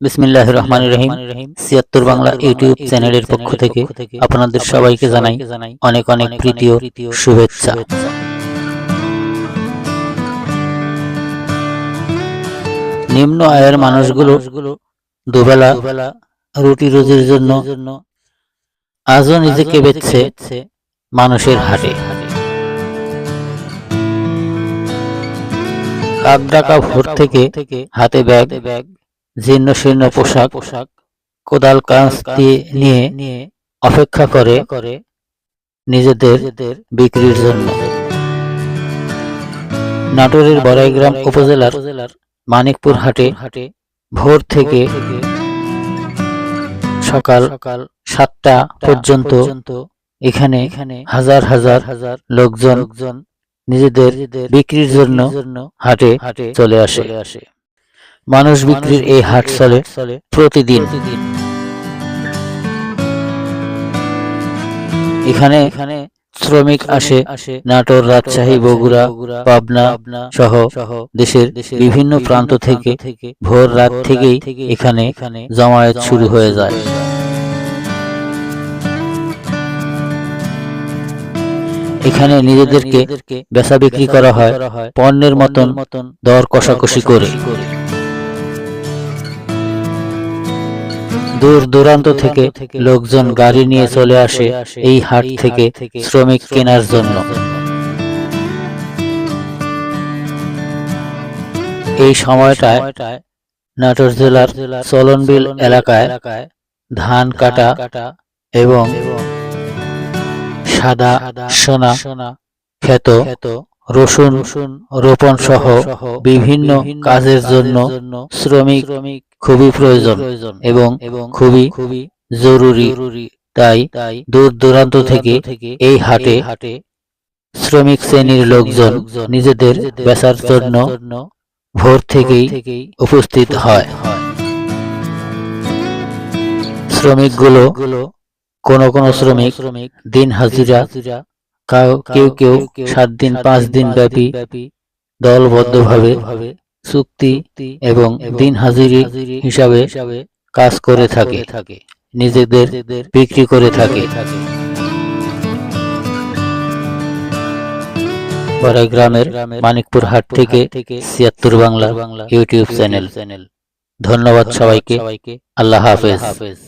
বিসমিল্লাহ রহমান রহিম। সিয়াত্তর বাংলা ইউটিউব চ্যানেলের পক্ষ থেকে আপনাদের সবাইকে জানাই অনেক অনেক শুভেচ্ছা। নিম্ন আয়ের মানুষগুলো দুবেলা রুটি রুজির জন্য আজও নিজেকে বেচছে মানুষের হাটে। কাক ডাকা ভোর থেকে হাতে ব্যাগ ব্যাগ জীর্ণ শীর্ণ পোশাক পোশাক কোদাল, কাঁচ দিয়ে নিয়ে অপেক্ষা করে করে নিজেদের বিক্রির জন্য। নাটোরের বড়াইগ্রাম উপজেলার মানিকপুর হাটে হাটে ভোর থেকে সকাল সকাল সাতটা পর্যন্ত এখানে এখানে হাজার হাজার হাজার লোকজন লোকজন নিজেদের বিক্রির জন্য হাটে হাটে চলে আসে আসে। মানুষ বিক্রির এই হাট চলে প্রতিদিন। এখানে এখানে শ্রমিক আসে নাটোর রাজশাহী বগুড়া পাবনা সহ দেশের বিভিন্ন প্রান্ত থেকে ভোর রাত থেকেই এখানে জমায়েত শুরু হয়ে যায়। এখানে নিজেদেরকে বেচা বিক্রি করা হয় পণ্যের মতন মতন দর কষাকষি করে। দূর দূরান্ত থেকে লোকজন গাড়ি নিয়ে চলে আসে এই হাট থেকে শ্রমিক কেনার জন্য। এই সময়টায় নাটোর জেলার চলনবিল এলাকায় ধান কাটা এবং সাদা সোনা ক্ষেত রসুন রোপণ সহ বিভিন্ন কাজের জন্য শ্রমিক খুবই প্রয়োজন এবং খুবই খুবই জরুরি। তাই দূর দূরান্ত থেকে এই হাটে হাটে শ্রমিক শ্রেণির লোকজন নিজেদের বেচার জন্য ভোর থেকেই উপস্থিত হয়। শ্রমিকগুলো কোন কোন শ্রমিক শ্রমিক দিন হাজিরা কেউ কেউ সাত দিন পাঁচ দিন ব্যাপী দলবদ্ধভাবে চুক্তি এবং দিন হাজিরি হিসাবে কাজ করে থাকে নিজেদের বিক্রি করে থাকে। বড়াই গ্রামের মানিকপুর হাট থেকে ছিয়াত্তর বাংলা ইউটিউব চ্যানেল। ধন্যবাদ সবাইকে। আল্লাহ হাফেজ। হাফেজ।